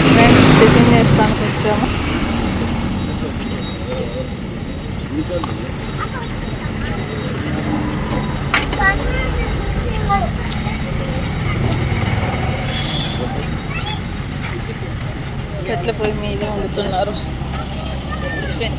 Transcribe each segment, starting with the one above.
Hi friends tiffin చేస్తానికి వచ్చాము కట్ల పొయ్యి మీద వండుతున్నారు టిఫిన్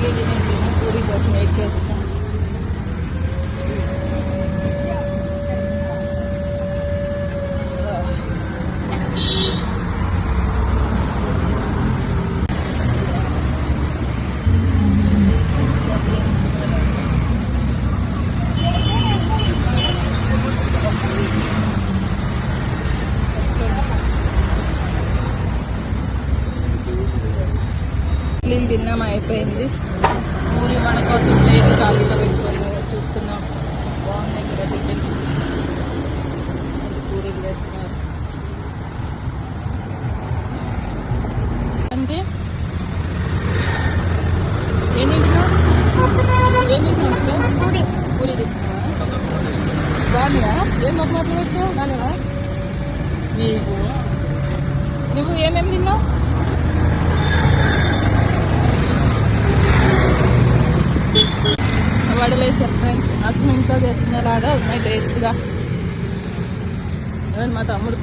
जिन्हें पूरी दस में चेस्ट ఇడ్లీలు తిన్నాం అయిపోయింది. పూరి మన కోసం ప్లేట్ ఖాళీలో పెట్టుకొని చూస్తున్నాం. బాగున్నాయి ఇక్కడ టిఫిన్ పూరీలు వేస్తున్నారు అంటే ఏం తింటున్నావు? ఏం తింటున్నావు పూరి. పూరి తింటున్నావా? బాగున్నాయా? ఏం మొక్క మొదలు పెట్టావు? నీకు? నువ్వు ఏమేమి తిన్నావు? వడలేసారు ఫ్రెండ్స్ అచ్చం ఇంట్లో చేసుకునేలాగా ఉన్నాయి టేస్ట్గా. అదే మా తమ్ముడు?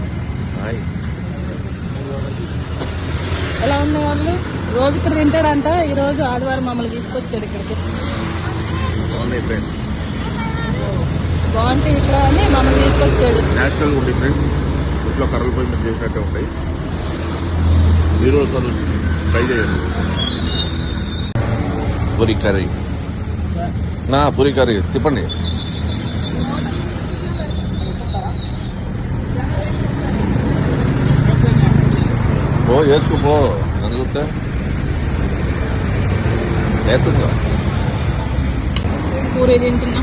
ఎలా ఉన్నాయి వాళ్ళు? రోజు ఇక్కడ తింటాడంట ఈ రోజు ఆదివారం మమ్మల్ని తీసుకొచ్చాడు ఇక్కడికి. బాగుంటాయి ఇక్కడ అని మమ్మల్ని తీసుకొచ్చాడు. నేచురల్ ఉంది ఫ్రెండ్స్ ఇంట్లో కర్రలు పోయి మీద చేసినట్టే ఉంటాయి. మీరు ట్రై చేయండి. పూరి కర్రీ. నా పూరి కర్రీ. తిప్పండి. పో వేసుకో అనుకుంటే వేస్తుందా పూరి తింటున్నా.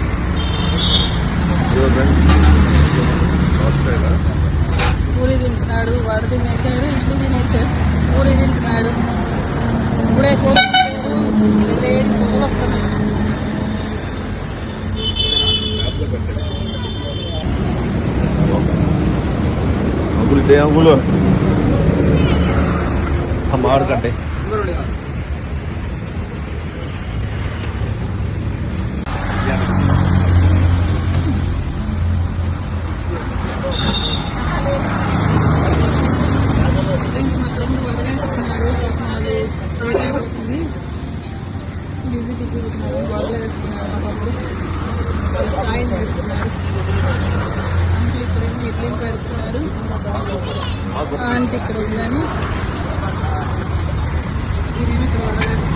పూరి తింటున్నాడు. వడ తినేసాడు ఇడ్లీ తినేసాడు పూరి తింటున్నాడు. ఇప్పుడే కూర వండారు. వేడి కూర వస్తున్నాయి ওগুলো আমার কাটে Thank you. మాత్రం ఇడ్లీ పెడుతున్నారు. ఆంటీ ఇక్కడ ఉందని. ఇది ఇక్కడ